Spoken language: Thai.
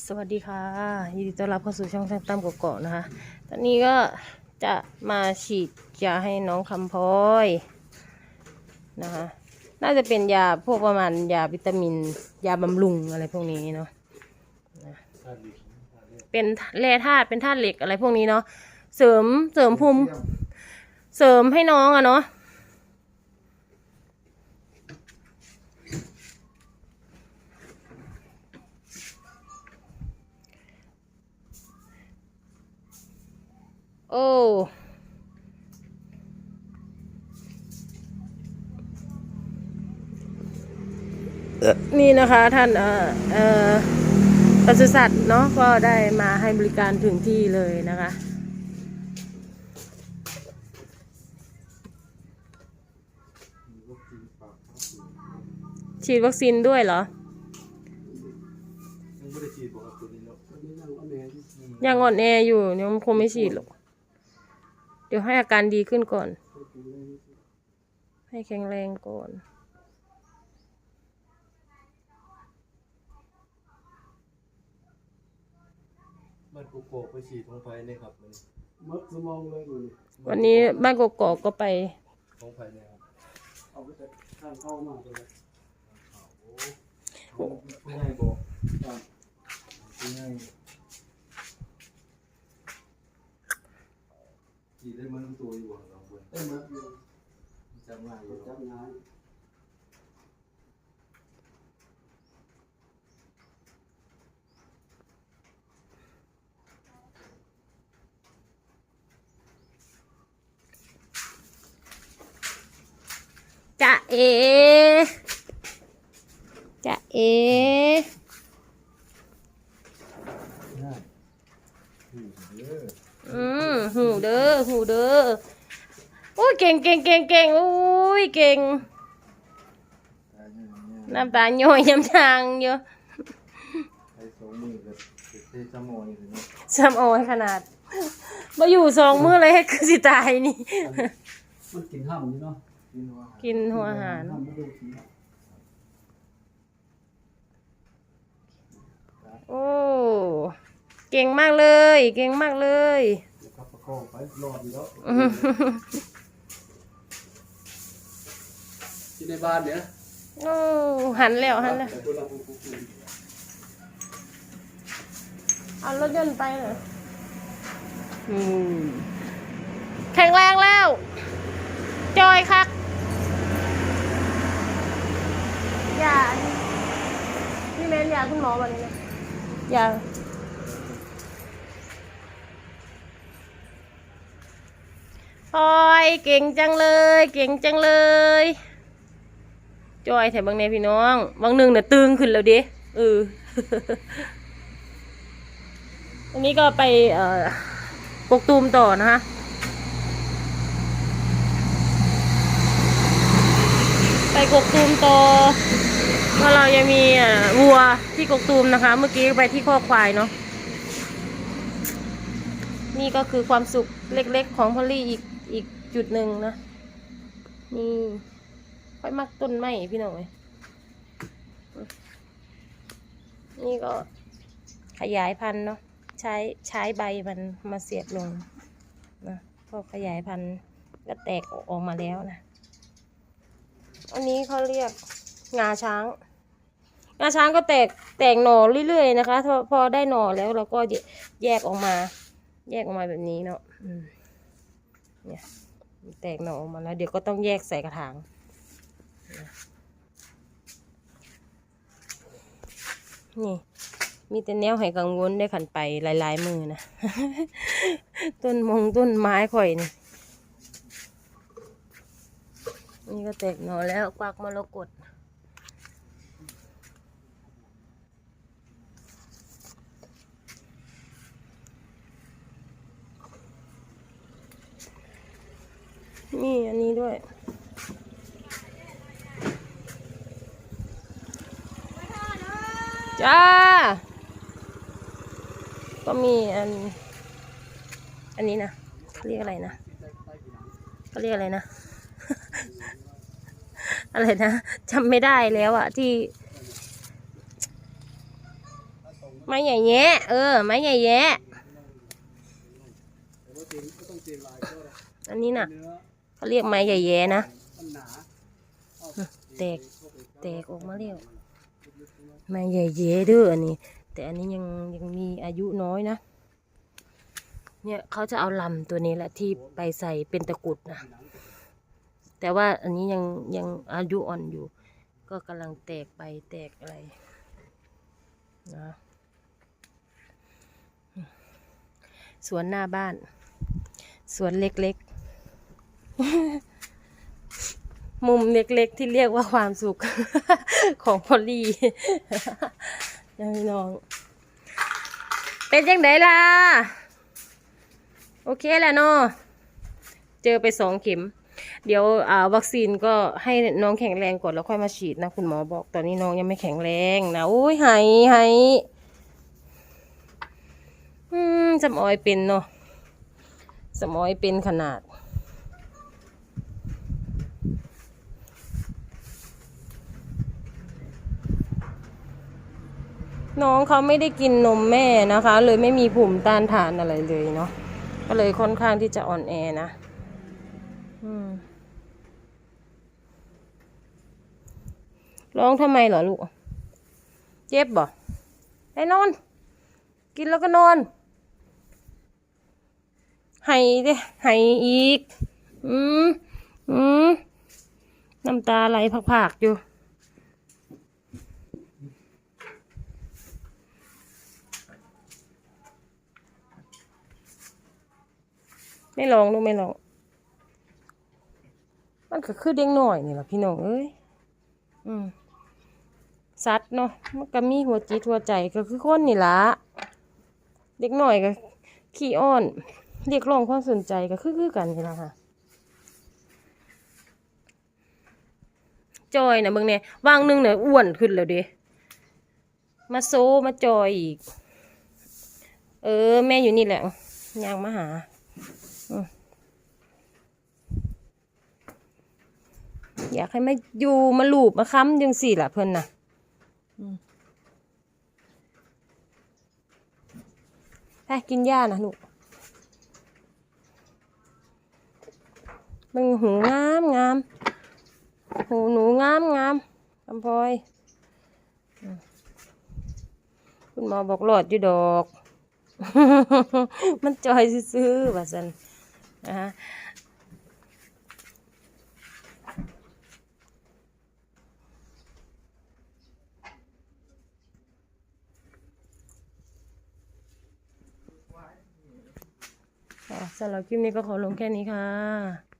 สวัสดีค่ะยินดีต้อนรับเข้าสู่ช่องช่างตั้มกกอกนะคะ ตอนนี้ก็จะมาฉีดยาให้น้องคำพอยนะคะ น่าจะเป็นยาพวกประมาณยาวิตามิน ยาบำรุงอะไรพวกนี้เนาะเป็นแร่ธาตุเป็นธาตุเหล็กอะไรพวกนี้เนาะเสริมเสริมภูมิ เสริมให้น้องอะเนาะ โอ้นี่นะคะท่านเอ่อเอ่อปศุสัตว์เนาะก็ได้มาให้บริการถึงที่เลยนะคะฉีดวัคซีนด้วยเหรอ ยังไม่ได้ฉีดบอกครับตัวนี้เนาะยังอ่อนแออยู่ยังคงไม่ฉีดหรอก ดี๋ยวให้อาการดีขึ้นก่อน ให้แข็งแรงก่อนบ้านกุกโกกไปฉีดของไฟเนี่ยครับมันมัดสมองเลยดูนี่วันนี้บ้านกกอกก็ไปของไฟเนี่ยครับเอาไปแต่ข้างเข้ามาเลยผู้ให้บอกครับผู้ให้ ฉีได้เหมันตัวอยู่บ่สองคนได้มัดอยู่จำง่ายอยู่จับง่านจะเอจะเอ ง่าย อืมเด้อหูเด้อหูเด้อโอ้ยเก่งเก่งเก่งเก่งโอ้ยเก่งน้ำตาโยยย้ำทางเยอะสองมือกับสมอยเลยเนาะซ้ำโอยขนาดมาอยู่สองมื้อเลยให้คือสิตายนี่ มันกินห้ำนี่เนาะกินหัวอาหารห้ำไม่ดูกินโอ้ เก่งมากเลย เก่งมากเลยครับประคองไปรอดอยู่แล้วที่ในบ้านเนี่ยโอ้หันแล้วหันแล้วแต่คนละผู้ผู้ผู้เอารถยนต์ไปเหรออืมแข็งแรงแล้ว จอยคักอย่าพี่เมนยาคุณหมอวันนี้นะยา พลอยเก่งจังเลย เก่งจังเลยจอยแถวบางเนพี่น้องบางหนึ่งเนี่ยตึงขึ้นแล้วเด้เออวันนี้ก็ไปเอ่อกกตูมต่อนะคะไปกกตูมต่อเพราะเรายังมีอ่อวัวที่กกตูมนะคะ เมื่อกี้ไปที่ข้อควายเนาะนี่ก็คือความสุขเล็กๆของพอลลี่อีก อีกจุดหนึ่งนะนี่ค่อยมักต้นไม้พี่หน่อยนี่ก็ขยายพันธุ์เนาะใช้ใช้ใบมันมาเสียบลงนะพอขยายพันธุ์ก็แตกออกมาแล้วนะอันนี้เขาเรียกงาช้าง งาช้างก็แตกแตกหน่อเรื่อยๆนะคะพอพอได้หน่อแล้วเราก็แยกออกมา แยกออกมาแบบนี้เนาะอืม เนี่ยแตกหน่อออกมาแล้ว เดี๋ยวก็ต้องแยกใส่กระถางนี่มีแต่แนวให้กังวลได้ขันไปหลายๆมือนะ ต้นมงต้นไม้ข่อยนี่ นี่ก็แตกหน่อแล้วกวักมรกต นี่อันนี้ด้วย จ้า ก็มีอัน อันนี้นะเขาเรียกอะไรนะเขาเรียกอะไรนะ อะไรนะจำไม่ได้แล้วอะที่ไม้ใหญ่แยะเออ ไม้ใหญ่แยะอันนี้น่ะ เนื้อเขาเรียกไม้ใหญ่แยะนะแตกแตกออกมาเรียวไม้ใหญ่แยะเด้ออันนี้ แต่อันนี้ยังยังมีอายุน้อยนะ เนี่ยเขาจะเอาลำตัวนี้แหละที่ไปใส่เป็นตะกรุดนะแต่ว่าอันนี้ยังยังอายุอ่อนอยู่ ก็กำลังแตกไปแตกอะไรนะสวนหน้าบ้าน สวนเล็กๆ มุมเล็กๆที่เรียกว่าความสุขของพอลลี่นะพี่น้อง เป็นยังไงล่ะ โอเคแหละเนาะเจอไปสองเข็ม เดี๋ยวอาวัคซีนก็ให้น้องแข็งแรงก่อนแล้วค่อยมาฉีดนะ คุณหมอบอกตอนนี้น้องยังไม่แข็งแรงนะโอ้ยหายหายอืมสมออยเป็นเนาะสมออยเป็นขนาด น้องเขาไม่ได้กินนมแม่นะคะ เลยไม่มีภูมิต้านทานอะไรเลยเนาะก็เลยค่อนข้างที่จะอ่อนแอนะร้องทำไมเหรอลูก เจ็บบ่ไปนอน กินแล้วก็นอนให้เด้ให้อีก อืม อืม น้ำตาไหลพากๆอยู่ ไม่ลองลูกไม่ลอง มันก็คือเด็กหน่อยนี่แหละพี่น้องเอ้ย อืมสัตว์เนาะมันก็มีหัวจิตหัวใจก็คือคนนี่ละเด็กหน่อยก็ขี้อ้อน เรียกร้องความสนใจก็คือคือกันนี่ละค่ะจอยนะเบิ่งเนี่ยวางหนึงเนี่ยอ้วนขึ้นแล้วเด้มาโซมาจอยอีก เออ แม่อยู่นี่แหละยางมาหา อยากให้มาอยู่มาลูบมาค้ำยังสี่ล่ะเพิ่นน่ะอืมไปกินหญ้านะหนูมึงหูงามงามหูหนูงามงามคำพลอยอืมคุณหมอบอกหลอดอยู่ดอก มันจอยซื้อๆว่าสัน นะคะสำหรับคลิปนี้ก็ขอลงแค่นี้ค่ะ